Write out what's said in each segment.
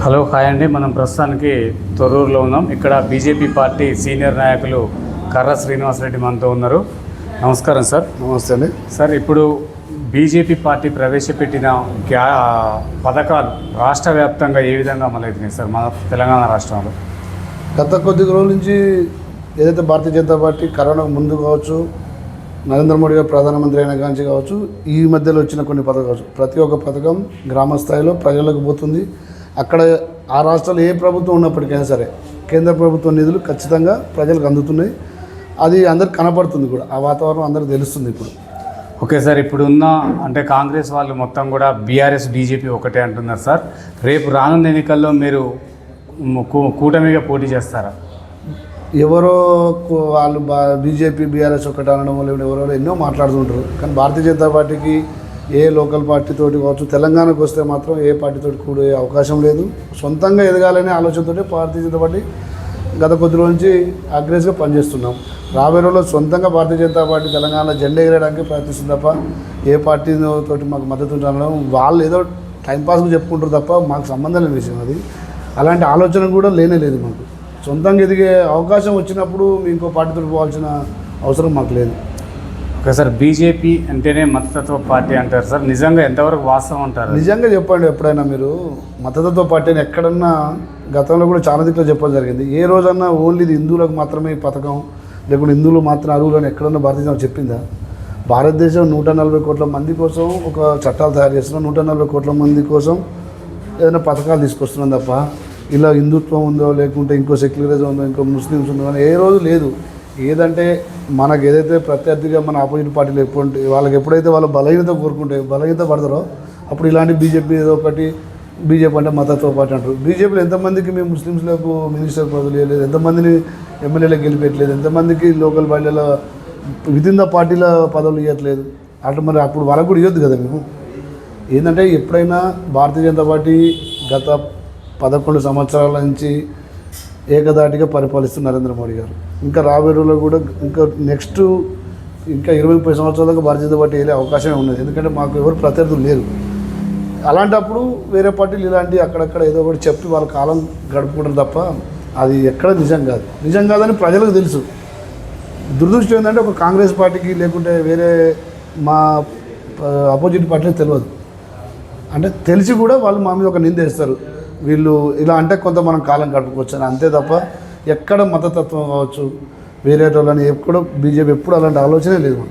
Hello hi అండి. మనం ప్రస్తుతానికి తొర్రూరులో ఉన్నాం. ఇక్కడ బీజేపీ పార్టీ సీనియర్ నాయకులు కర్ర శ్రీనివాసరెడ్డి మనతో ఉన్నారు. నమస్కారం సార్. నమస్తే అండి. సార్ ఇప్పుడు బీజేపీ పార్టీ ప్రవేశపెట్టిన గ్యా పథకాలు రాష్ట్ర వ్యాప్తంగా ఏ విధంగా అమలవుతున్నాయి సార్? మన తెలంగాణ రాష్ట్రంలో. గత కొద్ది రోజుల నుంచి ఏదైతే భారతీయ జనతా పార్టీ కరోనాకు ముందు కావచ్చు నరేంద్ర మోడీ గారు ప్రధానమంత్రి అయిన కాంచి కావచ్చు ఈ మధ్యలో వచ్చిన కొన్ని పథకాలు ప్రతి ఒక్క పథకం గ్రామ స్థాయిలో ప్రజలకు పోతుంది. అక్కడ ఆ రాష్ట్రాల్లో ఏ ప్రభుత్వం ఉన్నప్పటికైనా సరే కేంద్ర ప్రభుత్వ నిధులు ఖచ్చితంగా ప్రజలకు అందుతున్నాయి. అది అందరికి కనపడుతుంది కూడా. ఆ వాతావరణం అందరికి తెలుస్తుంది ఇప్పుడు. ఓకే సార్ ఇప్పుడు ఉన్న అంటే కాంగ్రెస్ వాళ్ళు మొత్తం కూడా బీఆర్ఎస్ బీజేపీ ఒకటే అంటున్నారు సార్. రేపు రానున్న ఎన్నికల్లో మీరు కూటమిగా పోటీ చేస్తారా? ఎవరో వాళ్ళు బా బీజేపీ బీఆర్ఎస్ ఒకటి అనడం వల్ల ఎవరో ఎన్నో మాట్లాడుతుంటారు. కానీ భారతీయ జనతా పార్టీకి ఏ లోకల్ పార్టీతో కావచ్చు తెలంగాణకు వస్తే మాత్రం ఏ పార్టీతోటి కూడే అవకాశం లేదు. సొంతంగా ఎదగాలనే ఆలోచనతో భారతీయ జనతా పార్టీ గత కొద్ది రోజుల నుంచి అగ్రెసివ్గా పనిచేస్తున్నాం. రాబోయే రోజుల్లో సొంతంగా భారతీయ జనతా పార్టీ తెలంగాణ జెండా ఎగరేయడానికి ప్రయత్నిస్తుంది తప్ప ఏ పార్టీ తోటి మాకు మద్దతు ఉండడం వాళ్ళు ఏదో టైంపాస్గా చెప్పుకుంటారు తప్ప మాకు సంబంధం లేని విషయం అది. అలాంటి ఆలోచన కూడా లేనే లేదు మాకు. సొంతంగా ఎదిగే అవకాశం వచ్చినప్పుడు ఇంకో పార్టీతో పోవాల్సిన అవసరం మాకు లేదు. ఓకే సార్ బీజేపీ అంటేనే మతతత్వ పార్టీ అంటారు సార్. నిజంగా ఎంతవరకు వాస్తవం అంటారు? నిజంగా చెప్పండి ఎప్పుడైనా మీరు. మతతత్వ పార్టీని ఎక్కడన్నా గతంలో కూడా చాలా దిక్కులో చెప్పడం జరిగింది. ఏ రోజన్నా ఓన్లీ ఇది హిందువులకు మాత్రమే ఈ పథకం లేకుంటే హిందువులు మాత్రం అరువులని ఎక్కడన్నా భారతదేశం చెప్పిందా? భారతదేశం నూట నలభై కోట్ల మంది కోసం ఒక చట్టాలు తయారు చేస్తున్నాం నూట నలభై కోట్ల మంది కోసం ఏదైనా పథకాలు తీసుకొస్తున్నాం తప్ప ఇలా హిందుత్వం ఉందో లేకుంటే ఇంకో సెక్యులరిజం ఉందో ఇంకో ముస్లిమ్స్ ఉందో అని ఏ రోజు లేదు. ఏదంటే మనకు ఏదైతే ప్రత్యర్థిగా మన ఆపోజిట్ పార్టీలు ఎప్పుడు వాళ్ళకి ఎప్పుడైతే వాళ్ళు బలహీనత కోరుకుంటే బలహీనత పడతారో అప్పుడు ఇలాంటి బీజేపీ ఏదో ఒకటి బీజేపీ అంటే మతత్వ పార్టీ అంటారు. బీజేపీలో ఎంతమందికి మేము ముస్లిమ్స్లకు మినిస్టర్ పదవులు ఇవ్వలేదు ఎంతమందిని ఎమ్మెల్యేలకు గెలిపెట్టలేదు ఎంతమందికి లోకల్ పార్టీల విదిన్ ద పార్టీల పదవులు ఇవ్వట్లేదు. అట్లా మరి అప్పుడు వాళ్ళకు కూడా ఇవ్వద్దు కదా మేము. ఏంటంటే ఎప్పుడైనా భారతీయ జనతా పార్టీ గత పదకొండు సంవత్సరాల నుంచి ఏకదాటిగా పరిపాలిస్తున్న నరేంద్ర మోడీ గారు. ఇంకా రాబోయే రోజుల్లో కూడా ఇంకా నెక్స్ట్ ఇంకా ఇరవై ముప్పై సంవత్సరాల దాకా భారతీయ జనతా పార్టీ వెళ్ళే అవకాశమే ఉన్నది. ఎందుకంటే మాకు ఎవరు ప్రత్యర్థులు లేరు. అలాంటప్పుడు వేరే పార్టీలు ఇలాంటి అక్కడక్కడ ఏదో ఒకటి చెప్పి వాళ్ళ కాలం గడుపుకుంటారు తప్ప అది ఎక్కడ నిజం కాదు. నిజం కాదని ప్రజలకు తెలుసు. దురదృష్టం ఏంటంటే ఒక కాంగ్రెస్ పార్టీకి లేకుంటే వేరే మా అపోజిట్ పార్టీలకు తెలియదు అంటే తెలిసి కూడా వాళ్ళు మా మీద ఒక నింద వేస్తారు. వీళ్ళు ఇలా అంటే కొంత మనం కాలం గడుపుకోవచ్చు అని. అంతే తప్ప ఎక్కడ మతతత్వం కావచ్చు వేరే వాళ్ళని ఎప్పుడు బీజేపీ ఎప్పుడు అలాంటి ఆలోచనే లేదు.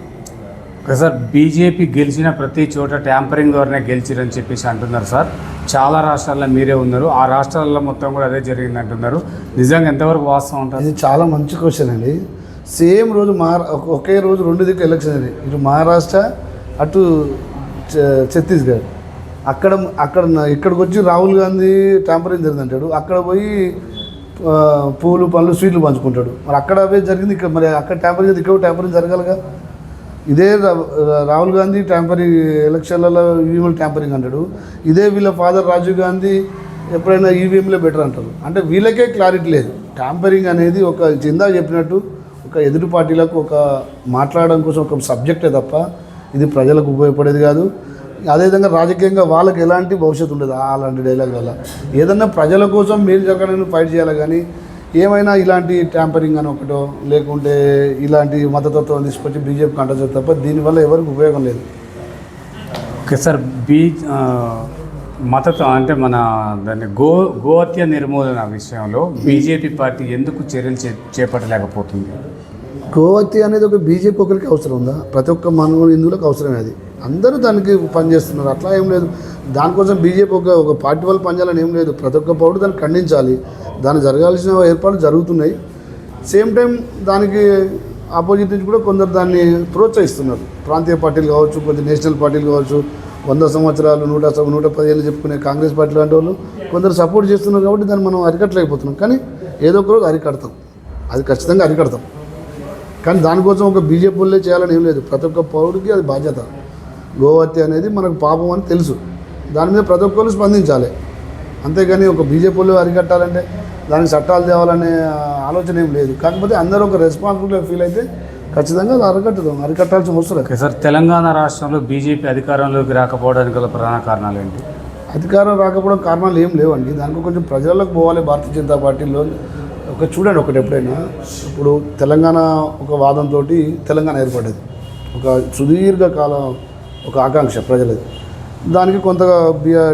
ఓకే సార్ బీజేపీ గెలిచిన ప్రతి చోట ట్యాంపరింగ్ ద్వారానే గెలిచిరని చెప్పేసి అంటున్నారు సార్. చాలా రాష్ట్రాల్లో మీరే ఉన్నారు. ఆ రాష్ట్రాల్లో మొత్తం కూడా అదే జరిగింది అంటున్నారు. నిజంగా ఎంతవరకు వాస్తవం ఉంటుంది ఇది చాలా మంచి క్వశ్చన్ అండి. సేమ్ రోజు మహారా ఒక- రోజు రెండు దిక్కు ఎలక్షన్ అది ఇటు మహారాష్ట్ర అటు ఛత్తీస్గఢ్. అక్కడ అక్కడ ఇక్కడికి వచ్చి రాహుల్ గాంధీ ట్యాంపరింగ్ జరిగింది అంటాడు అక్కడ పోయి పూలు పళ్ళు స్వీట్లు పంచుకుంటాడు. మరి అక్కడ అవే జరిగింది ఇక్కడ మరి అక్కడ ట్యాంపరింగ్ ఇక్కడ ట్యాంపరింగ్ జరగాలిగా? ఇదే రా- రాహుల్ గాంధీ ట్యాంపరింగ్ ఎలక్షన్లలో ఈవీఎంలు ట్యాంపరింగ్ అంటాడు. ఇదే వీళ్ళ ఫాదర్ రాజీవ్ గాంధీ ఎప్పుడైనా ఈవీఎంలే బెటర్ అంటారు. అంటే వీళ్ళకే క్లారిటీ లేదు. ట్యాంపరింగ్ అనేది ఒక జిందా చెప్పినట్టు ఒక ఎదుటి పార్టీలకు ఒక మాట్లాడడం కోసం ఒక సబ్జెక్టే తప్ప ఇది ప్రజలకు ఉపయోగపడేది కాదు. అదేవిధంగా రాజకీయంగా వాళ్ళకి ఎలాంటి భవిష్యత్తు ఉండదు. అలాంటి డైలాగ్ వల్ల. ఏదన్నా ప్రజల కోసం మేలు జరగడానికి ఫైట్ చేయాలి కానీ ఏమైనా ఇలాంటి ట్యాంపరింగ్ అని ఒకటో లేకుంటే ఇలాంటి మతతత్వం తీసుకొచ్చి బీజేపీ కంట తప్ప దీనివల్ల ఎవరికి ఉపయోగం లేదు. ఓకే సార్ బీ మతత్వం అంటే మన దాన్ని గో గోహత్య నిర్మూలన విషయంలో బీజేపీ పార్టీ ఎందుకు చర్యలు చే చేపట్టలేకపోతుంది? గోవతి అనేది ఒక బీజేపీ ఒకరికి అవసరం ఉందా? ప్రతి ఒక్క మానవ హిందువులకు అవసరమే అది. అందరూ దానికి పనిచేస్తున్నారు అట్లా ఏం లేదు. దానికోసం బీజేపీ ఒక ఒక పార్టీ వాళ్ళు పనిచేయాలని ఏం లేదు. ప్రతి ఒక్క పౌరుడు దాన్ని ఖండించాలి. దాన్ని జరగాల్సిన ఏర్పాట్లు జరుగుతున్నాయి. సేమ్ టైం దానికి ఆపోజిట్ నుంచి కూడా కొందరు దాన్ని ప్రోత్సహిస్తున్నారు. ప్రాంతీయ పార్టీలు కావచ్చు కొంచెం నేషనల్ పార్టీలు కావచ్చు వంద సంవత్సరాలు నూట నూట పదిహేను చెప్పుకునే కాంగ్రెస్ పార్టీ లాంటి వాళ్ళు కొందరు సపోర్ట్ చేస్తున్నారు కాబట్టి దాన్ని మనం అరికట్టలేకపోతున్నాం. కానీ ఏదో ఒక రోజు అరికడతాం. అది ఖచ్చితంగా అరికడతాం. కానీ దానికోసం ఒక బీజేపీ వాళ్ళే చేయాలని ఏం లేదు. ప్రతి ఒక్క పౌరుడికి అది బాధ్యత. గోహత్య అనేది మనకు పాపం అని తెలుసు. దాని మీద ప్రతి ఒక్కరు స్పందించాలి. అంతేగాని ఒక బీజేపీ వాళ్ళు అరికట్టాలంటే దానికి చట్టాలు తేవాలనే ఆలోచన ఏం లేదు. కాకపోతే అందరూ ఒక రెస్పాన్సిబిలిటీ ఫీల్ అయితే ఖచ్చితంగా అది అరికట్టుదాం అరికట్టాల్సిన అవసరం ఓకే సార్ తెలంగాణ రాష్ట్రంలో బీజేపీ అధికారంలోకి రాకపోవడానికి గల ప్రధాన కారణాలు ఏంటి? అధికారం రాకపోవడం కారణాలు ఏం లేవండి. దానికి కొంచెం ప్రజలకు పోవాలి భారతీయ జనతా పార్టీలో. ఒక చూడండి ఒకటి ఎప్పుడైనా. ఇప్పుడు తెలంగాణ ఒక వాదంతో తెలంగాణ ఏర్పడ్డది ఒక సుదీర్ఘ కాలం ఒక ఆకాంక్ష ప్రజలది. దానికి కొంత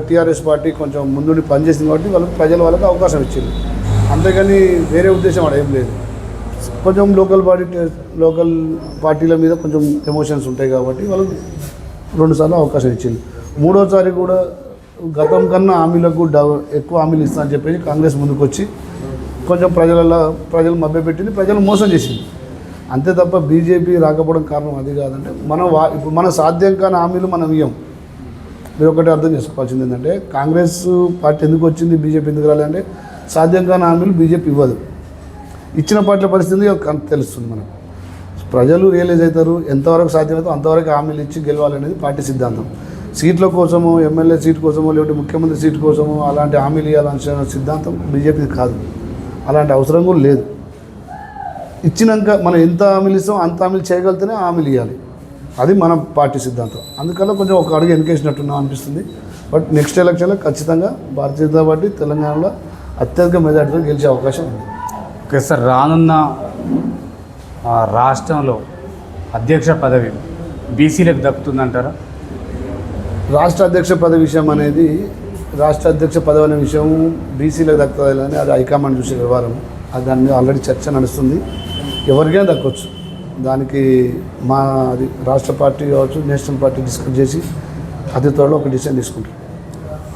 టీఆర్ఎస్ పార్టీ కొంచెం ముందుండి పనిచేసింది కాబట్టి వాళ్ళకి ప్రజల వాళ్ళకి అవకాశం ఇచ్చింది. అంతేగాని వేరే ఉద్దేశం అక్కడ ఏం లేదు. కొంచెం లోకల్ పార్టీ లోకల్ పార్టీల మీద కొంచెం ఎమోషన్స్ ఉంటాయి కాబట్టి వాళ్ళకి రెండుసార్లు అవకాశం ఇచ్చింది. మూడోసారి కూడా గతం కన్నా హామీలకు డబ ఎక్కువ హామీలు ఇస్తా అని చెప్పేసి కాంగ్రెస్ ముందుకు వచ్చి కొంచెం ప్రజలలో ప్రజలు మభ్యపెట్టింది ప్రజలు మోసం చేసింది. అంతే తప్ప బీజేపీ రాకపోవడం కారణం అది కాదంటే మనం వా ఇప్పుడు మన సాధ్యం కాని హామీలు మనం ఇవ్వం మీరు ఒకటి అర్థం చేసుకోవాల్సింది ఏంటంటే కాంగ్రెస్ పార్టీ ఎందుకు వచ్చింది బీజేపీ ఎందుకు రాలేదంటే సాధ్యం కాని హామీలు బీజేపీ ఇవ్వదు. ఇచ్చిన పార్టీల పరిస్థితి తెలుస్తుంది మనకు. ప్రజలు రియలైజ్ అవుతారు ఎంతవరకు సాధ్యమవుతుందో అంతవరకు హామీలు ఇచ్చి గెలవాలనేది పార్టీ సిద్ధాంతం. సీట్ల కోసమో ఎమ్మెల్యే సీట్ కోసమో లేకపోతే ముఖ్యమంత్రి సీట్ కోసమో అలాంటి హామీలు ఇవ్వాలనే సిద్ధాంతం బీజేపీది కాదు. అలాంటి అవసరం కూడా లేదు. ఇచ్చినాక మనం ఎంత హామీలు ఇస్తాం అంత హామీలు చేయగలిగితేనే హామీలు ఇవ్వాలి అది మన పార్టీ సిద్ధాంతం. అందుకల్ల కొంచెం ఒక అడుగు వెనకేసినట్టున్నాం అనిపిస్తుంది. బట్ నెక్స్ట్ ఎలక్షన్లో ఖచ్చితంగా భారతీయ జనతా పార్టీ తెలంగాణలో అత్యధిక మెజార్టీతో గెలిచే అవకాశం ఉంది. ఓకే సార్ రానున్న ఆ, రాష్ట్రంలో అధ్యక్ష పదవి బీసీలకు దక్కుతుందంటారా? రాష్ట్ర అధ్యక్ష పదవి విషయం అనేది రాష్ట్ర అధ్యక్ష పదవి అనే విషయం బీసీలకు దక్కుతుంది అని అది హైకమాండ్ చూసే వ్యవహారం. దాని మీద ఆల్రెడీ చర్చ నడుస్తుంది. ఎవరికైనా దక్కొచ్చు. దానికి మా అది రాష్ట్ర పార్టీ కావచ్చు నేషనల్ పార్టీ డిస్కస్ చేసి అతి త్వరలో ఒక డిసిషన్ తీసుకుంటారు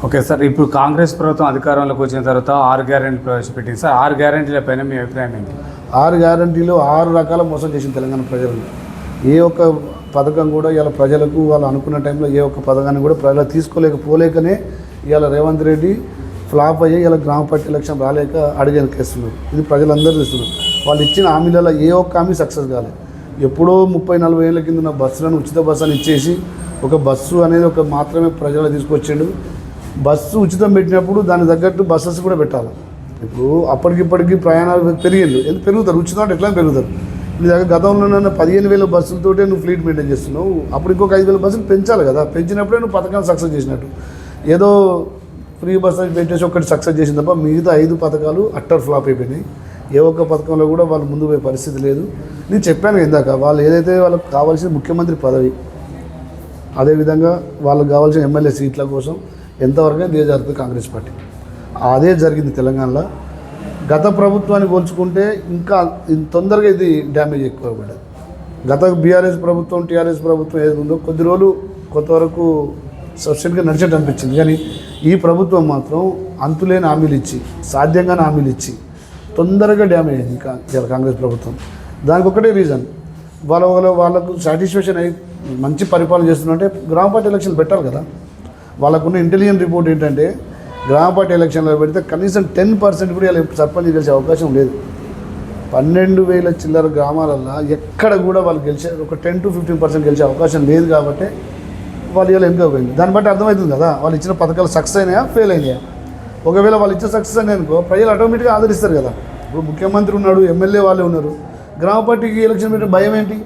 ఓకే సార్ ఇప్పుడు కాంగ్రెస్ ప్రభుత్వం అధికారంలోకి వచ్చిన తర్వాత ఆరు గ్యారెంటీ ప్రవేశపెట్టింది. సార్ ఆరు గ్యారెంటీల పైన మీ అభిప్రాయం ఏంటి? ఆరు గ్యారంటీలు ఆరు రకాల మోసం చేసింది తెలంగాణ ప్రజలను ఏ ఒక్క పథకం కూడా ఇవాళ ప్రజలకు వాళ్ళు అనుకున్న టైంలో ఏ ఒక్క పథకాన్ని కూడా ప్రజలు తీసుకోలేకపోలేకనే ఇవాళ రేవంత్ రెడ్డి ఫ్లాప్ అయ్యి ఇలా గ్రామ పార్టీ ఎలక్షన్ రాలేక అడిగెనకేస్తున్నారు ఇది ప్రజలందరూ చూస్తున్నారు. వాళ్ళు ఇచ్చిన హామీలలో ఏ ఒక్క హామీ సక్సెస్ కాలేదు ఎప్పుడో ముప్పై నలభై ఏళ్ళ కింద ఉన్న బస్సులను ఉచిత బస్సు అని ఇచ్చేసి ఒక బస్సు అనేది ఒక మాత్రమే ప్రజలు తీసుకొచ్చిండు. బస్సు ఉచితం పెట్టినప్పుడు దాని తగ్గట్టు బస్సెస్ కూడా పెట్టాలి. ఇప్పుడు అప్పటికిప్పటికి ప్రయాణాలు పెరిగింది. ఎందుకు పెరుగుతారు? ఉచితం అంటే ఎట్లా పెరుగుతారు? నీ దగ్గర గతంలో పదిహేను వేల బస్సులతోటే నువ్వు ఫ్లీట్ మెయింటైన్ చేస్తున్నావు. అప్పుడు ఇంకొక ఐదు వేల బస్సులు పెంచాలి కదా. పెంచినప్పుడే నువ్వు పథకాన్ని సక్సెస్ చేసినట్టు. ఏదో ఫ్రీ బస్ అని పెట్టేసి ఒకటి సక్సెస్ చేసిన తప్ప మిగతా ఐదు పథకాలు అట్టర్ ఫ్లాప్ అయిపోయినాయి. ఏ ఒక్క పథకంలో కూడా వాళ్ళు ముందు పోయే పరిస్థితి లేదు. నేను చెప్పాను ఇందాక వాళ్ళు ఏదైతే వాళ్ళకి కావాల్సిన ముఖ్యమంత్రి పదవి అదేవిధంగా వాళ్ళకి కావాల్సిన ఎమ్మెల్యే సీట్ల కోసం ఎంతవరకు దిగజారుతుంది కాంగ్రెస్ పార్టీ. అదే జరిగింది తెలంగాణలో. గత ప్రభుత్వాన్ని పోల్చుకుంటే ఇంకా తొందరగా ఇది డ్యామేజ్ ఎక్కువ పడ్డది గత బీఆర్ఎస్ ప్రభుత్వం టీఆర్ఎస్ ప్రభుత్వం ఏది ఉందో కొద్ది రోజులు కొంతవరకు సబ్సిడీగా నడిచేట్టు అనిపించింది. కానీ ఈ ప్రభుత్వం మాత్రం అంతులేని హామీలు ఇచ్చి సాధ్యంగానే హామీలు ఇచ్చి తొందరగా డ్యామేజ్ అయింది కా- కాంగ్రెస్ ప్రభుత్వం. దానికి ఒకటే రీజన్. వాళ్ళ వాళ్ళ వాళ్ళకు సాటిస్ఫాక్షన్ అయ్యి మంచి పరిపాలన చేస్తుందంటే గ్రామ పార్టీ ఎలక్షన్ పెట్టాలి కదా. వాళ్ళకున్న ఇంటెలిజెంట్ రిపోర్ట్ ఏంటంటే గ్రామ పార్టీ ఎలక్షన్లో పెడితే కనీసం టెన్ పర్సెంట్ కూడా ఇలా సర్పంచ్ గెలిచే అవకాశం లేదు. పన్నెండు వేల చిల్లర గ్రామాలల్లో ఎక్కడ కూడా వాళ్ళు గెలిచే ఒక టెన్ టు ఫిఫ్టీన్ పర్సెంట్ గెలిచే అవకాశం లేదు కాబట్టి వాళ్ళు ఇవాళ ఎంపిక పోయింది దాన్ని బట్టి అర్థమవుతుంది కదా. వాళ్ళు ఇచ్చిన పథకాలు సక్సెస్ అయినాయా ఫెయిల్ అయినాయా? ఒకవేళ వాళ్ళు ఇచ్చిన సక్సెస్ అయినాయి అనుకో ప్రజలు ఆటోమేటిక్గా ఆదరిస్తారు కదా. ఇప్పుడు ముఖ్యమంత్రి ఉన్నాడు ఎమ్మెల్యే వాళ్ళే ఉన్నారు. గ్రామ పార్టీకి ఎలక్షన్ పెట్టే భయం ఏంటి?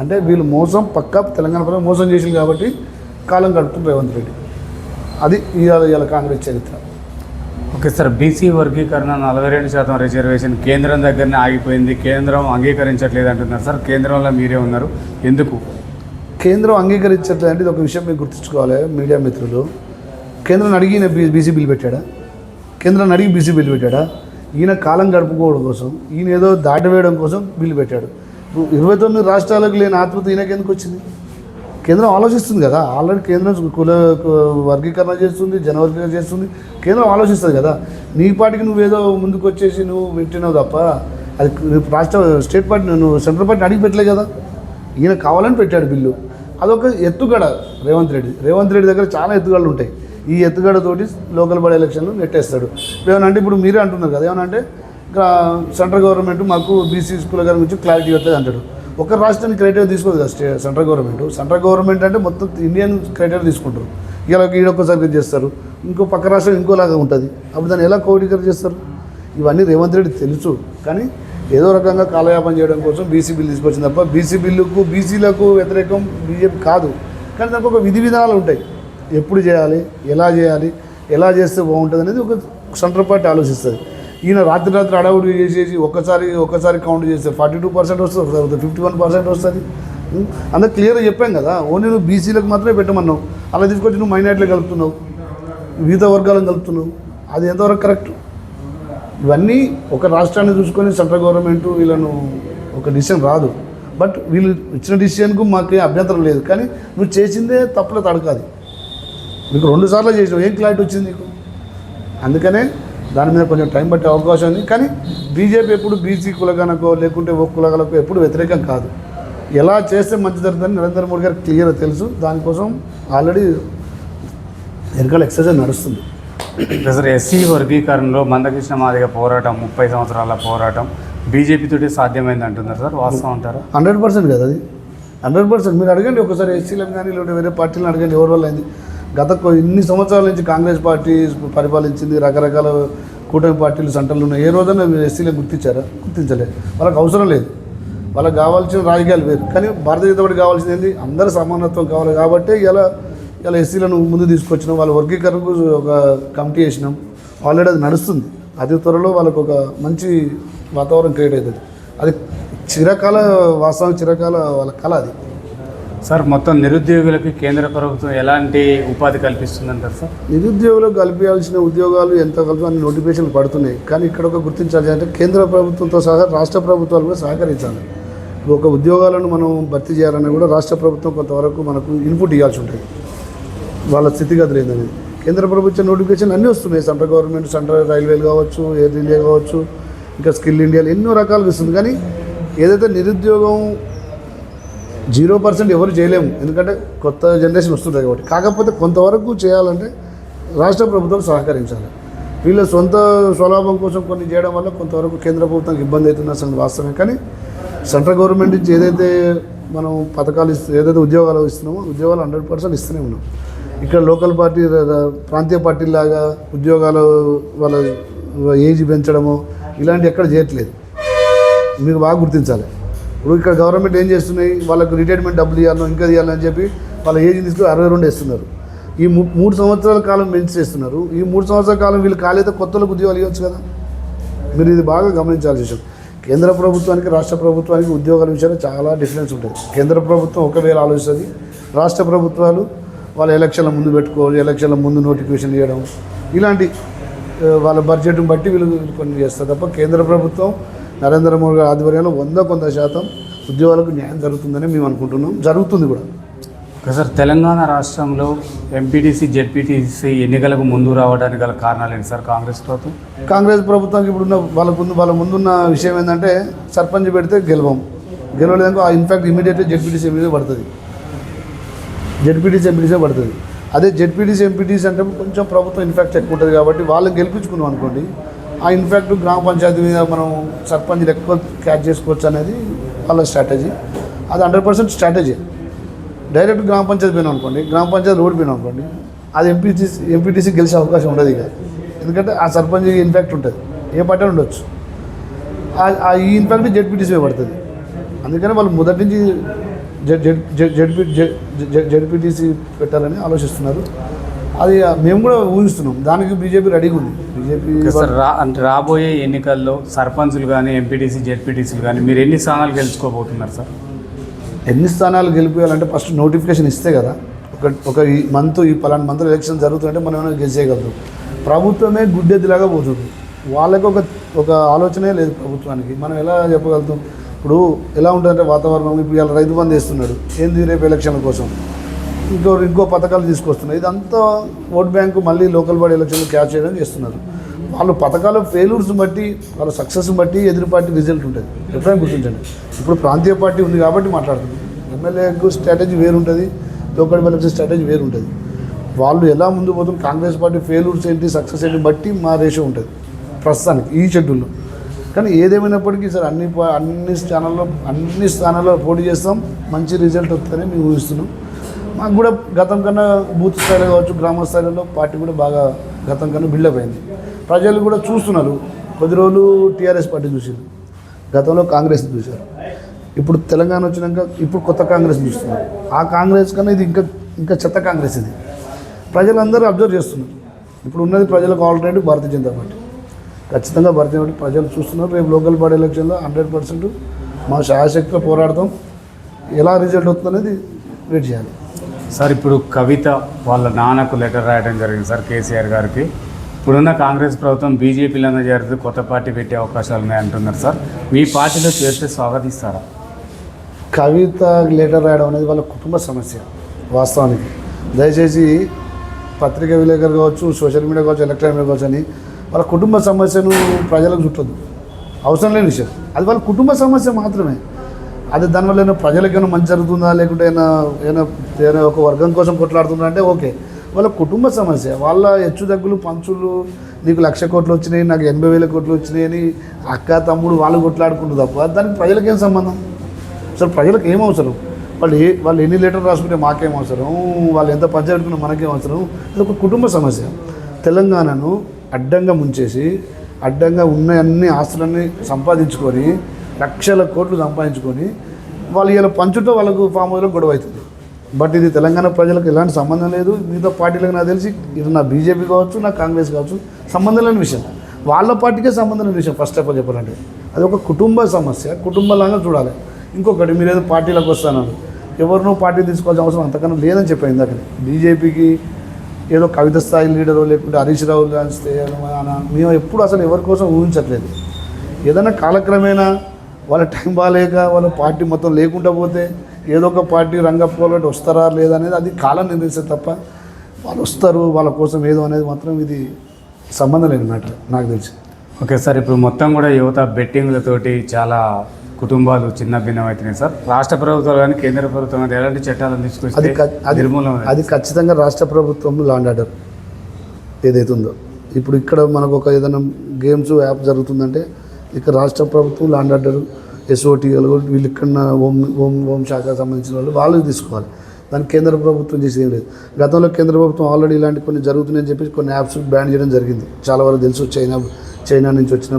అంటే వీళ్ళు మోసం పక్కా తెలంగాణ ప్రజలు మోసం చేసింది కాబట్టి కాలం గడుపుతుంది రేవంత్ రెడ్డి. అది ఇవాళ ఇవాళ కాంగ్రెస్ చరిత్ర. ఓకే సార్ బీసీ వర్గీకరణ నలభై రెండు శాతం రిజర్వేషన్ కేంద్రం దగ్గరనే ఆగిపోయింది. కేంద్రం అంగీకరించట్లేదు అంటున్నారు సార్. కేంద్రంలో మీరే ఉన్నారు. ఎందుకు? కేంద్రం అంగీకరించట్లేదంటే ఇది ఒక విషయం మీరు గుర్తుంచుకోవాలి మీడియా మిత్రులు. కేంద్రం అడిగి బీ బీసీ బిల్ పెట్టాడా? కేంద్రాన్ని అడిగి బీసీ బిల్ పెట్టాడా? ఈయన కాలం గడుపుకోవడం కోసం ఈయన ఏదో దాటివేయడం కోసం బిల్లు పెట్టాడు. ఇప్పుడు ఇరవై తొమ్మిది రాష్ట్రాలకు లేని ఆత్మత ఈయనకి ఎందుకు వచ్చింది? కేంద్రం ఆలోచిస్తుంది కదా ఆల్రెడీ కేంద్రం కుల కు- వర్గీకరణ చేస్తుంది జనవర్గీకరణ చేస్తుంది కేంద్రం ఆలోచిస్తుంది కదా. నీ పార్టీకి నువ్వేదో ముందుకు వచ్చేసి నువ్వు పెట్టినావు తప్ప అది రాష్ట్ర స్టేట్ పార్టీ నువ్వు సెంట్రల్ పార్టీ అడిగి పెట్టలే కదా. ఈయన కావాలని పెట్టాడు బిల్లు. అదొక ఎత్తుగడ రేవంత్ రెడ్డి. రేవంత్ రెడ్డి దగ్గర చాలా ఎత్తుగడలు ఉంటాయి. ఈ ఎత్తుగడతోటి లోకల్ బాడీ ఎలక్షన్లు నెట్టేస్తాడు. ఇప్పుడు అంటే ఇప్పుడు మీరే అంటున్నారు కదా ఏమనంటే అంటే సెంట్రల్ గవర్నమెంట్ మాకు బీసీ స్కూల్ గారి గురించి క్లారిటీ ఇవ్వట్లేదు అంటాడు. ఒక రాష్ట్రానికి క్రైటీరియా తీసుకోదు కదా state central government. Central government అంటే మొత్తం ఇండియన్ క్రైటీరియా తీసుకుంటారు. ఇలా ఈడొక్కసారి చేస్తారు. ఇంకో పక్క రాష్ట్రం ఇంకోలాగా ఉంటుంది. అప్పుడు దాన్ని ఎలా కోడీకరణ చేస్తారు? ఇవన్నీ రేవంత్ రెడ్డి తెలుసు. కానీ ఏదో రకంగా కాలయాపన చేయడం కోసం బీసీ బిల్లు తీసుకొచ్చింది తప్ప బీసీ బిల్లుకు బీసీలకు వ్యతిరేకం బీజేపీ కాదు. కానీ దానికి ఒక విధి విధానాలు ఉంటాయి. ఎప్పుడు చేయాలి ఎలా చేయాలి ఎలా చేస్తే బాగుంటుంది అనేది ఒక సెంటర్ పార్టీ ఆలోచిస్తుంది. ఈయన రాత్రి రాత్రి అడవుడు చేసేసి ఒక్కసారి ఒక్కసారి కౌంట్ చేస్తే ఫార్టీ టూ పర్సెంట్ వస్తుంది ఒకసారి ఫిఫ్టీ వన్ పర్సెంట్ వస్తుంది. ఉం? క్లియర్గా చెప్పాం కదా ఓన్లీ నువ్వు బీసీలకు మాత్రమే పెట్టమన్నావు. అలా తీసుకొచ్చి నువ్వు మైనార్టీలు కలుపుతున్నావు. వివిధ వర్గాలను కలుపుతున్నావు. అది ఎంతవరకు కరెక్ట్ ఇవన్నీ ఒక రాష్ట్రాన్ని చూసుకొని సెంట్రల్ గవర్నమెంట్ వీళ్ళను ఒక డిసిషన్ రాదు. బట్ వీళ్ళు ఇచ్చిన డిసిషన్కు మాకు అభ్యంతరం లేదు. కానీ నువ్వు చేసిందే తప్పులే తడకాది. నీకు రెండు సార్లు చేసినావు. ఏం క్లారిటీ వచ్చింది నీకు? అందుకనే దాని మీద కొంచెం టైం పట్టే అవకాశం ఉంది. కానీ బీజేపీ ఎప్పుడు బీసీ కులగనకో లేకుంటే ఓ కులగలకో ఎప్పుడు వ్యతిరేకం కాదు. ఎలా చేస్తే మంచి జరుగుతుందని నరేంద్ర మోడీ గారికి క్లియర్గా తెలుసు. దానికోసం ఆల్రెడీ వెనకాల ఎక్సర్సైజ్ నడుస్తుంది. సార్ ఎస్సీ వర్గీకరణలో మందకృష్ణ మాదిగ పోరాటం ముప్పై సంవత్సరాల పోరాటం బీజేపీతోటి సాధ్యమైంది అంటున్నారు సార్. వాస్తవం అంటారా? హండ్రెడ్ పర్సెంట్ కదా అది? Hundred percent. మీరు అడగండి ఒకసారి ఎస్సీలను కానీ లేకపోతే వేరే పార్టీలను అడగండి ఎవరి వల్ల అయింది. గత ఇన్ని సంవత్సరాల నుంచి కాంగ్రెస్ పార్టీ పరిపాలించింది రకరకాల కూటమి పార్టీలు సెంటర్లు ఉన్నాయి. ఏ రోజైనా మీరు ఎస్సీలను గుర్తించారా? గుర్తించలేదు. వాళ్ళకి అవసరం లేదు. వాళ్ళకి కావాల్సిన రాజకీయాలు వేరు. కానీ భారతీయ జనతా పార్టీ కావాల్సింది ఏంది? అందరూ సమానత్వం కావాలి కాబట్టి ఇలా ఇలా ఎస్సీలను ముందు తీసుకొచ్చినాం. వాళ్ళ వర్గీకరణకు ఒక కమిటీ వేసినాం. ఆల్రెడీ అది నడుస్తుంది. అతి త్వరలో వాళ్ళకు ఒక మంచి వాతావరణం క్రియేట్ అవుతుంది. అది చిరకాల వాస్తవం చిరకాల వాళ్ళ కళ అది. సార్ మొత్తం నిరుద్యోగులకి కేంద్ర ప్రభుత్వం ఎలాంటి ఉపాధి కల్పిస్తుందంటారు సార్? నిరుద్యోగులకు కల్పించాల్సిన ఉద్యోగాలు ఎంత కలిపి అన్ని నోటిఫికేషన్లు పడుతున్నాయి. కానీ ఇక్కడ ఒక గుర్తించాలి అంటే కేంద్ర ప్రభుత్వంతో సహా రాష్ట్ర ప్రభుత్వాలు కూడా సహకరించాలి. ఒక ఉద్యోగాలను మనం భర్తీ చేయాలన్నా కూడా రాష్ట్ర ప్రభుత్వం కొంతవరకు మనకు ఇన్పుట్ ఇవ్వాల్సి ఉంటుంది. వాళ్ళ స్థితిగతులు ఏందని కేంద్ర ప్రభుత్వ నోటిఫికేషన్ అన్నీ వస్తున్నాయి. సెంట్రల్ గవర్నమెంట్ సెంట్రల్ రైల్వేలు కావచ్చు ఎయిర్ ఇండియా కావచ్చు ఇంకా స్కిల్ ఇండియాలు ఎన్నో రకాలుగా ఇస్తుంది కానీ ఏదైతే నిరుద్యోగం జీరో పర్సెంట్ ఎవరు చేయలేము. ఎందుకంటే కొత్త జనరేషన్ వస్తుంటాయి కాబట్టి. కాకపోతే కొంతవరకు చేయాలంటే రాష్ట్ర ప్రభుత్వం సహకరించాలి. వీళ్ళ సొంత స్వలాభం కోసం కొన్ని చేయడం వల్ల కొంతవరకు కేంద్ర ప్రభుత్వానికి ఇబ్బంది అవుతున్న అసలు వాస్తవమే. కానీ సెంట్రల్ గవర్నమెంట్ నుంచి ఏదైతే మనం పథకాలు ఇస్తు ఏదైతే ఉద్యోగాలు ఇస్తున్నామో ఉద్యోగాలు హండ్రెడ్ పర్సెంట్ ఇస్తూనే ఉన్నాం. ఇక్కడ లోకల్ పార్టీ ప్రాంతీయ పార్టీ ప్రాంతీయ పార్టీలాగా ఉద్యోగాలు వాళ్ళ ఏజ్ పెంచడము ఇలాంటి ఎక్కడ చేయట్లేదు. మీకు బాగా గుర్తించాలి. ఇప్పుడు ఇక్కడ గవర్నమెంట్ ఏం చేస్తున్నాయి? వాళ్ళకు రిటైర్మెంట్ డబ్బులు ఇవ్వాలో ఇంకా ఇవ్వాలని చెప్పి వాళ్ళ ఏజ్ తీసుకుని అరవై రెండు వేస్తున్నారు. ఈ మూడు సంవత్సరాల కాలం మెన్స్ చేస్తున్నారు. ఈ మూడు సంవత్సరాల కాలం వీళ్ళు కాలేదో కొత్తలకు ఉద్యోగాలు ఇవ్వచ్చు కదా? మీరు ఇది బాగా గమనించాల్సిన విషయం. కేంద్ర ప్రభుత్వానికి రాష్ట్ర ప్రభుత్వానికి ఉద్యోగాల విషయంలో చాలా డిఫరెన్స్ ఉంటుంది. కేంద్ర ప్రభుత్వం ఒకవేళ ఆలోచిస్తుంది రాష్ట్ర ప్రభుత్వాలు వాళ్ళ ఎలక్షన్ల ముందు పెట్టుకోవాలి ఎలక్షన్ల ముందు నోటిఫికేషన్ ఇవ్వడం. ఇలాంటి వాళ్ళ బడ్జెట్ని బట్టి వీళ్ళు కొన్ని చేస్తారు తప్ప కేంద్ర ప్రభుత్వం నరేంద్ర మోడీ గారి ఆధ్వర్యంలో వంద కొంత శాతం ఉద్యోగాలకు న్యాయం జరుగుతుందని మేము అనుకుంటున్నాం. జరుగుతుంది కూడా. ఓకే సార్ తెలంగాణ రాష్ట్రంలో ఎంపీటీసీ జెడ్పీటీసీ ఎన్నికలకు ముందు రావడానికి గల కారణాలు ఏంటి సార్? కాంగ్రెస్ ప్రభుత్వం? కాంగ్రెస్ ప్రభుత్వానికి ఇప్పుడున్న వాళ్ళ ముందు వాళ్ళ ముందున్న విషయం ఏంటంటే సర్పంచ్ పెడితే గెలవం. గెలవలేదనుకో ఇన్ఫాక్ట్ ఇమీడియట్లీ జెడ్పీటీసీ మీద పడుతుంది. జెడ్పీటీసీ ఎంపీటీసే పడుతుంది. అదే జెడ్పీటీసీ ఎంపీటీసీ అంటే కొంచెం ప్రభుత్వం ఇన్ఫాక్ట్ ఎక్కువ ఉంటుంది కాబట్టి వాళ్ళని గెలిపించుకున్నాం అనుకోండి ఆ ఇన్ఫాక్ట్ గ్రామ పంచాయతీ మీద మనం సర్పంచ్లు ఎక్కువ క్యాచ్ చేసుకోవచ్చు అనేది వాళ్ళ స్ట్రాటజీ అది హండ్రెడ్ పర్సెంట్ స్ట్రాటజీ డైరెక్ట్ గ్రామ పంచాయతీ పోయినాం అనుకోండి గ్రామ పంచాయతీ రోడ్ పోయినాం అనుకోండి అది ఎంపీటీసీ ఎంపీటీసీ గెలిచే అవకాశం ఉండదు ఇక. ఎందుకంటే ఆ సర్పంచ్ ఇన్ఫాక్ట్ ఉంటుంది. ఏ పార్టీ ఉండొచ్చు. ఆ- ఈ ఇన్ఫాక్ట్ జెడ్పీటీసీ పడుతుంది. అందుకని వాళ్ళు మొదటి నుంచి Z Z Z ZP Z Z ZPTC పెట్టాలని ఆలోచిస్తున్నారు. అది మేము కూడా ఊహిస్తున్నాం. దానికి బీజేపీ రెడీగా ఉంది. బీజేపీ ఓకే సార్ రా అంటే రాబోయే ఎన్నికల్లో సర్పంచులు కానీ ఎంపీటీసీ జెడ్పీటీసీలు కానీ మీరు ఎన్ని స్థానాలు గెలుచుకోబోతున్నారు సార్? ఎన్ని స్థానాలు గెలిపేయాలంటే ఫస్ట్ నోటిఫికేషన్ ఇస్తే కదా. ఒక ఒక ఈ మంత్ ఈ పలానా మంత్ ఎలక్షన్ జరుగుతుంటే మనం ఏమైనా గెలిచేయగలుగుతాం ప్రభుత్వమే గుడ్డెద్దులాగా పోతుంది. వాళ్ళకి ఒక ఒక ఆలోచనే లేదు ప్రభుత్వానికి. మనం ఎలా చెప్పగలుగుతాం? ఇప్పుడు ఎలా ఉంటుందంటే వాతావరణం ఇప్పుడు ఇలా రైతు బంధు వేస్తున్నాడు. ఏంది రేపు ఎలక్షన్ల కోసం? ఇంకో ఇంకో పథకాలు తీసుకొస్తున్నారు ఇదంతా ఓట్ బ్యాంకు మళ్ళీ లోకల్ బాడీ ఎలక్షన్లు క్యాచ్ చేయడం చేస్తున్నారు. వాళ్ళు పథకాల ఫెయిల్యూర్స్ బట్టి వాళ్ళ సక్సెస్ బట్టి ఎదురు పార్టీ రిజల్ట్ ఉంటుంది. ఎప్పుడైనా గుర్తించండి. ఇప్పుడు ప్రాంతీయ పార్టీ ఉంది కాబట్టి మాట్లాడుతుంది. ఎమ్మెల్యేకు స్ట్రాటజీ వేరు ఉంటుంది లోకల్ ఎలక్షన్ స్ట్రాటజీ వేరు ఉంటుంది వాళ్ళు ఎలా ముందు పోతుంది కాంగ్రెస్ పార్టీ ఫెయిల్యూర్స్ ఏంటి సక్సెస్ ఏంటి బట్టి మా రేషో ఉంటుంది. ప్రస్తుతానికి ఈ షెడ్యూల్లో కానీ ఏదేమైనప్పటికీ సార్ అన్ని అన్ని స్థానాల్లో అన్ని స్థానాల్లో పోటీ చేస్తాం. మంచి రిజల్ట్ వస్తుందని మేము ఊహిస్తున్నాం. మాకు కూడా గతం కన్నా బూత్ స్థాయిలో కావచ్చు గ్రామ స్థాయిలో పార్టీ కూడా బాగా గతం కన్నా బిల్డప్ అయింది. ప్రజలు కూడా చూస్తున్నారు. కొద్ది రోజులు టీఆర్ఎస్ పార్టీ చూసారు గతంలో కాంగ్రెస్ చూశారు. ఇప్పుడు తెలంగాణ వచ్చినాక ఇప్పుడు కొత్త కాంగ్రెస్ చూస్తున్నారు. ఆ కాంగ్రెస్ కన్నా ఇది ఇంకా ఇంకా చెత్త కాంగ్రెస్ ఇది. ప్రజలందరూ అబ్జర్వ్ చేస్తున్నారు. ఇప్పుడు ఉన్నది ప్రజలకు ఆల్టర్నేటివ్ భారతీయ జనతా పార్టీ. ఖచ్చితంగా పార్టీ ప్రజలు చూస్తున్నారు. రేపు లోకల్ బాడీ ఎలక్షన్లో హండ్రెడ్ పర్సెంట్ మా శాయశక్తిలో పోరాడతాం. ఎలా రిజల్ట్ అవుతుందనేది వెయిట్ చేయాలి. సార్ ఇప్పుడు కవిత వాళ్ళ నాన్నకు లెటర్ రాయడం జరిగింది సార్ కేసీఆర్ గారికి. ఇప్పుడున్న కాంగ్రెస్ ప్రభుత్వం బీజేపీలోనే చేరుతూ కొత్త పార్టీ పెట్టే అవకాశాలు ఉన్నాయి అంటున్నారు సార్. మీ పార్టీలో చేరితే స్వాగతిస్తారా? కవిత లెటర్ రాయడం అనేది వాళ్ళ కుటుంబ సమస్య వాస్తవానికి. దయచేసి పత్రికా విలేకరు కావచ్చు సోషల్ మీడియా కావచ్చు ఎలక్ట్రానిక్ మీడియా కావచ్చు అని వాళ్ళ కుటుంబ సమస్యను ప్రజలకు చుట్టదు అవసరం లేని విషయం. అది వాళ్ళ కుటుంబ సమస్య మాత్రమే. అది దానివల్ల ఏమైనా ప్రజలకైనా మంచి జరుగుతుందా? లేకుంటే ఏమైనా ఏమైనా ఏదైనా ఒక వర్గం కోసం కొట్లాడుతుందా అంటే ఓకే. వాళ్ళ కుటుంబ సమస్య వాళ్ళ హెచ్చు దగ్గులు పంచులు నీకు లక్ష కోట్లు వచ్చినాయి నాకు ఎనభై వేల కోట్లు వచ్చినాయి అని అక్క తమ్ముడు వాళ్ళు కొట్లాడుకుంటారు తప్ప దానికి ప్రజలకేం సంబంధం? అసలు ప్రజలకు ఏం అవసరం? వాళ్ళు ఏ వాళ్ళు ఎన్ని లీటర్లు రాసుకుంటే మాకేం అవసరం? వాళ్ళు ఎంత పంచాయతీ మనకేం అవసరం? ఇది ఒక కుటుంబ సమస్య. తెలంగాణను అడ్డంగా ముంచేసి అడ్డంగా ఉన్న అన్ని ఆస్తులన్నీ సంపాదించుకొని లక్షల కోట్లు సంపాదించుకొని వాళ్ళు ఇలా పంచుతో వాళ్ళకు ఫామ్ హౌస్లో గొడవ అవుతుంది. బట్ ఇది తెలంగాణ ప్రజలకు ఎలాంటి సంబంధం లేదు. మిగతా పార్టీలకు నాకు తెలిసి ఇది నా బీజేపీ కావచ్చు నా కాంగ్రెస్ కావచ్చు సంబంధం లేని విషయం. వాళ్ళ పార్టీకే సంబంధం లేని విషయం ఫస్ట్ ఆఫ్ ఆల్ చెప్పాలంటే. అది ఒక కుటుంబ సమస్య. కుటుంబంలాగా చూడాలి. ఇంకొకటి మీరు ఏదో పార్టీలకు వస్తున్నారు. ఎవరినో పార్టీ తీసుకోవాల్సిన అవసరం అంతకన్నా లేదని చెప్పాను ఇందాక. బీజేపీకి ఏదో కవిత స్థాయి లీడరో లేకుంటే హరీష్ రావు గారి మేము ఎప్పుడు అసలు ఎవరి కోసం ఊహించట్లేదు. ఏదైనా కాలక్రమేణా వాళ్ళ టైం బాగాలేక వాళ్ళ పార్టీ మొత్తం లేకుండా పోతే ఏదో ఒక పార్టీ రంగపోలటి వస్తారా లేదా అనేది అది కాలం నిర్ణయిస్తే తప్ప వాళ్ళు వస్తారు వాళ్ళ కోసం ఏదో అనేది మాత్రం ఇది సంబంధం లేని మ్యాటర్ నాకు తెలిసి. ఓకే సార్ ఇప్పుడు మొత్తం కూడా యువత బెట్టింగ్లతోటి చాలా కుటుంబాలు చిన్న భిన్నం అవుతున్నాయి సార్. రాష్ట్ర ప్రభుత్వాలు కానీ కేంద్ర ప్రభుత్వం కానీ ఎలాంటి చట్టాలను తీసుకొస్తే క- అది ఖచ్చితంగా రాష్ట్ర ప్రభుత్వం లాండ్ ఆర్డర్ ఏదైతే ఉందో. ఇప్పుడు ఇక్కడ మనకు ఒక ఏదైనా గేమ్స్ యాప్ జరుగుతుందంటే ఇక్కడ రాష్ట్ర ప్రభుత్వం లాండ్ ఆర్డర్ వీళ్ళు ఇక్కడ హోమ్ హోమ్ హోమ్ శాఖ సంబంధించిన వాళ్ళు వాళ్ళు తీసుకోవాలి. దానికి కేంద్ర ప్రభుత్వం చేసేది లేదు. గతంలో కేంద్ర ప్రభుత్వం ఆల్రెడీ ఇలాంటి కొన్ని జరుగుతున్నాయని చెప్పి కొన్ని యాప్స్ బ్యాన్ చేయడం జరిగింది. చాలా వరకు తెలుసు చైనా చైనా నుంచి వచ్చిన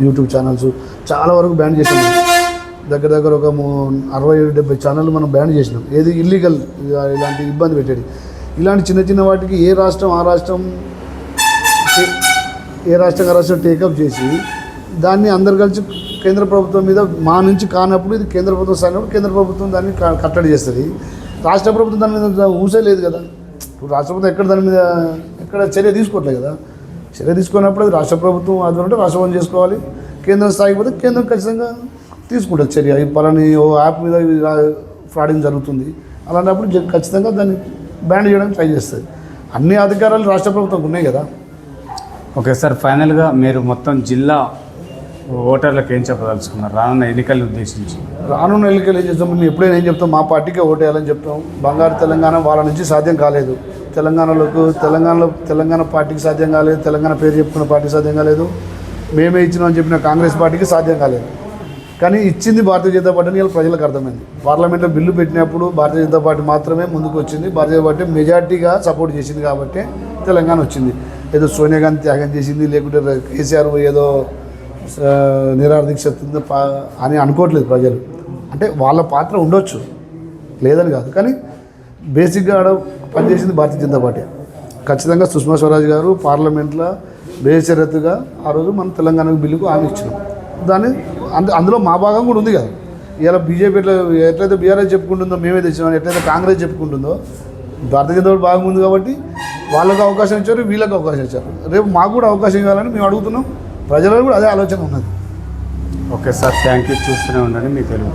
యూట్యూబ్ ఛానల్స్ చాలా వరకు బ్యాన్ చేసాం దగ్గర దగ్గర ఒక మూ- అరవై ఏడు డెబ్బై ఛానల్ మనం బ్యాన్ చేసినాం. ఏది ఇల్లీగల్ ఇలాంటి ఇబ్బంది పెట్టేది. ఇలాంటి చిన్న చిన్న వాటికి ఏ రాష్ట్రం ఆ రాష్ట్రం ఏ రాష్ట్రం ఆ రాష్ట్రం టేకప్ చేసి దాన్ని అందరు కలిసి కేంద్ర ప్రభుత్వం మీద మా నుంచి కానప్పుడు ఇది కేంద్ర ప్రభుత్వం సాగినప్పుడు కేంద్ర ప్రభుత్వం దాన్ని కట్టడి చేస్తుంది. రాష్ట్ర ప్రభుత్వం దాని మీద ఊసే లేదు కదా. ఇప్పుడు రాష్ట్ర ప్రభుత్వం ఎక్కడ దాని మీద ఎక్కడ చర్య తీసుకోవట్లేదు కదా. చర్య తీసుకున్నప్పుడు అది రాష్ట్ర ప్రభుత్వం ఆధ్వర్యంలో రాష్ట్ర ప్రభుత్వం చేసుకోవాలి. కేంద్రం స్థాయికి పోతే కేంద్రం ఖచ్చితంగా తీసుకుంటుంది చర్య. ఈ పలాని ఓ యాప్ మీద ఫ్రాడింగ్ జరుగుతుంది. అలాంటప్పుడు ఖచ్చితంగా దాన్ని బ్యాన్ చేయడానికి ట్రై చేస్తుంది అన్ని అధికారాలు రాష్ట్ర ప్రభుత్వంకి ఉన్నాయి కదా. ఓకే సార్ ఫైనల్గా మీరు మొత్తం జిల్లా ఓటర్లకు ఏం చెప్పదలుచుకున్నారు? రానున్న ఎన్నికలను ఉద్దేశించి. రానున్న ఎన్నికలు ఏం చేస్తాం? మేము ఎప్పుడైనా ఏం చెప్తాం? మా పార్టీకే ఓటేయాలని చెప్తాం. బంగారు తెలంగాణ వాళ్ళ నుంచి సాధ్యం కాలేదు. తెలంగాణలోకి తెలంగాణలో తెలంగాణ పార్టీకి సాధ్యం కాలేదు తెలంగాణ పేరు చెప్పుకున్న పార్టీకి సాధ్యం కాలేదు. మేమే ఇచ్చినామని చెప్పిన కాంగ్రెస్ పార్టీకి సాధ్యం కాలేదు. కానీ ఇచ్చింది భారతీయ జనతా పార్టీ అని ప్రజలకు అర్థమైంది. పార్లమెంట్లో బిల్లు పెట్టినప్పుడు భారతీయ జనతా పార్టీ మాత్రమే ముందుకు వచ్చింది. భారతీయ జనతా పార్టీ మెజార్టీగా సపోర్ట్ చేసింది కాబట్టి తెలంగాణ వచ్చింది. ఏదో సోనియా గాంధీ త్యాగం చేసింది లేకుంటే కేసీఆర్ ఏదో ఆ, నిరాహార దీక్ష పా- అని అనుకోవట్లేదు ప్రజలు. అంటే వాళ్ళ పాత్ర ఉండొచ్చు లేదని కాదు. కానీ బేసిక్గా పనిచేసింది భారతీయ జనతా పార్టీ. ఖచ్చితంగా సుష్మా స్వరాజ్ గారు పార్లమెంట్లో బేషరతుగా ఆ రోజు మన తెలంగాణకు బిల్లుకు హామీ ఇచ్చినాం. దాన్ని అందు అందులో మా భాగం కూడా ఉంది కదా. ఇలా బీజేపీ ఎట్లా ఎట్లయితే బీఆర్ఎస్ చెప్పుకుంటుందో మేమే తెచ్చినాం ఎట్లయితే కాంగ్రెస్ చెప్పుకుంటుందో భారతీయ జనతా పార్టీ భాగం ఉంది కాబట్టి వాళ్ళకు అవకాశం ఇచ్చారు వీళ్ళకి అవకాశం ఇచ్చారు. రేపు మాకు కూడా అవకాశం ఇవ్వాలని మేము అడుగుతున్నాం. ప్రజలకు కూడా అదే ఆలోచన ఉన్నది. Okay sir thank you. చూస్తూనే ఉండండి మీ తెలుగు